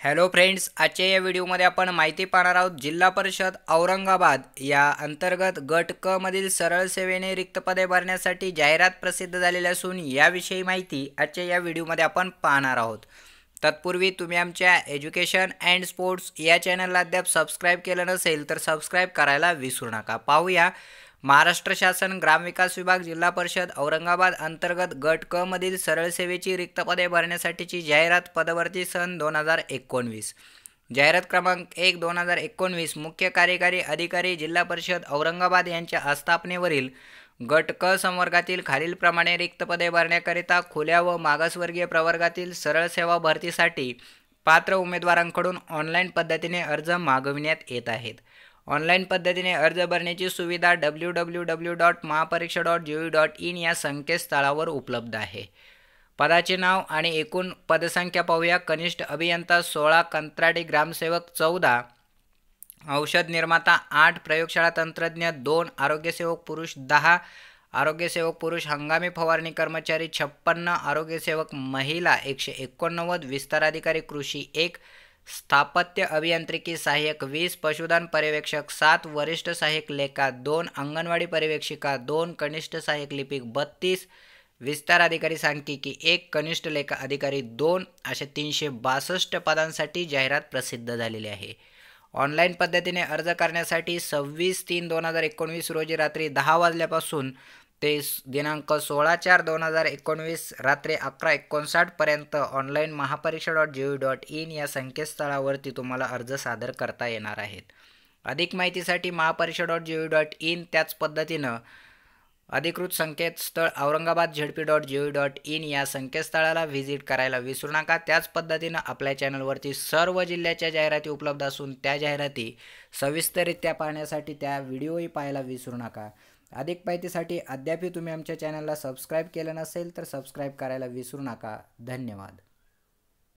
Hello friends आजच्या या व्हिडिओमध्ये आपण माहिती पाहणार आहोत जिल्हा परिषद औरंगाबाद या अंतर्गत गट क मधील सरळ सेवेने रिक्त पदे भरण्यासाठी जाहिरात प्रसिद्ध झालेली असून याविषयी माहिती आजच्या या व्हिडिओमध्ये आपण पाहणार आहोत. तत्पूर्वी तुम्ही आमच्या एज्युकेशन अँड स्पोर्ट्स या चॅनलला अद्याप सबस्क्राईब केलं नसेल तर सबस्क्राईब करायला विसरू नका. पाहूया. महाराष्ट्र शासन ग्रामविकास विभाग जिल्हा परिषद औरंगाबाद अंतर्गत गट क मधील सरळ सेवेची रिक्त पदे भरण्यासाठीची जाहिरात पदभरती सन दोन हजार एकोणवीस. जाहिरात क्रमांक एक दोन हजार एकोणवीस मुख्य कार्यकारी अधिकारी जिल्हा परिषद औरंगाबाद यांच्या आस्थापनेवरील गट क संवर्गातील खालीलप्रमाणे रिक्त पदे भरण्याकरिता खुल्या व मागासवर्गीय प्रवर्गातील सरळ सेवा भरतीसाठी पात्र उमेदवारांकडून ऑनलाईन पद्धतीने अर्ज मागविण्यात येत आहेत. ऑनलाईन पद्धतीने अर्ज भरण्याची सुविधा W W W dot Mahapariksha dot G V dot in या संकेतस्थळावर उपलब्ध आहे. पदाचे नाव आणि एकूण पदसंख्या पाहूया. कनिष्ठ अभियंता सोळा कंत्राटी ग्रामसेवक चौदा औषध निर्माता आठ प्रयोगशाळा तंत्रज्ञ दोन आरोग्यसेवक पुरुष दहा आरोग्यसेवक पुरुष हंगामी फवारणी कर्मचारी छप्पन्न आरोग्यसेवक महिला एकशे एकोणनव्वद विस्ताराधिकारी कृषी एक स्थापत्य अभियांत्रिकी सहाय्यक वीस पशुधन पर्यवेक्षक सात वरिष्ठ सहाय्यक लेखा दोन अंगणवाडी पर्यवेक्षिका दोन कनिष्ठ सहाय्यक लिपिक बत्तीस विस्तार अधिकारी सांख्यिकी एक कनिष्ठ लेखा अधिकारी दोन अशा तीनशे बासष्ट पदांसाठी जाहिरात प्रसिद्ध झालेली आहे. ऑनलाईन पद्धतीने अर्ज करण्यासाठी सव्वीस तीन दोन हजार एकोणवीस रोजी रात्री दहा वाजल्यापासून ते दिनांक सोळा चार दोन हजार एकोणवीस रात्री अकरा एकोणसाठपर्यंत online Mahapariksha dot G V dot in या संकेतस्थळावरती तुम्हाला अर्ज सादर करता येणार आहेत. अधिक माहितीसाठी Mahapariksha dot G V dot in त्याच पद्धतीनं अधिकृत संकेतस्थळ Aurangabad ZP dot G V dot in या संकेतस्थळाला व्हिजिट करायला विसरू नका. त्याच पद्धतीनं आपल्या चॅनलवरती सर्व जिल्ह्याच्या जाहिराती उपलब्ध असून त्या जाहिराती सविस्तररित्या पाहण्यासाठी त्या व्हिडिओही पाहायला विसरू नका. अधिक माहितीसाठी अद्यापही तुम्ही आमच्या चॅनलला सबस्क्राईब केलं नसेल तर सबस्क्राईब करायला विसरू नका. धन्यवाद.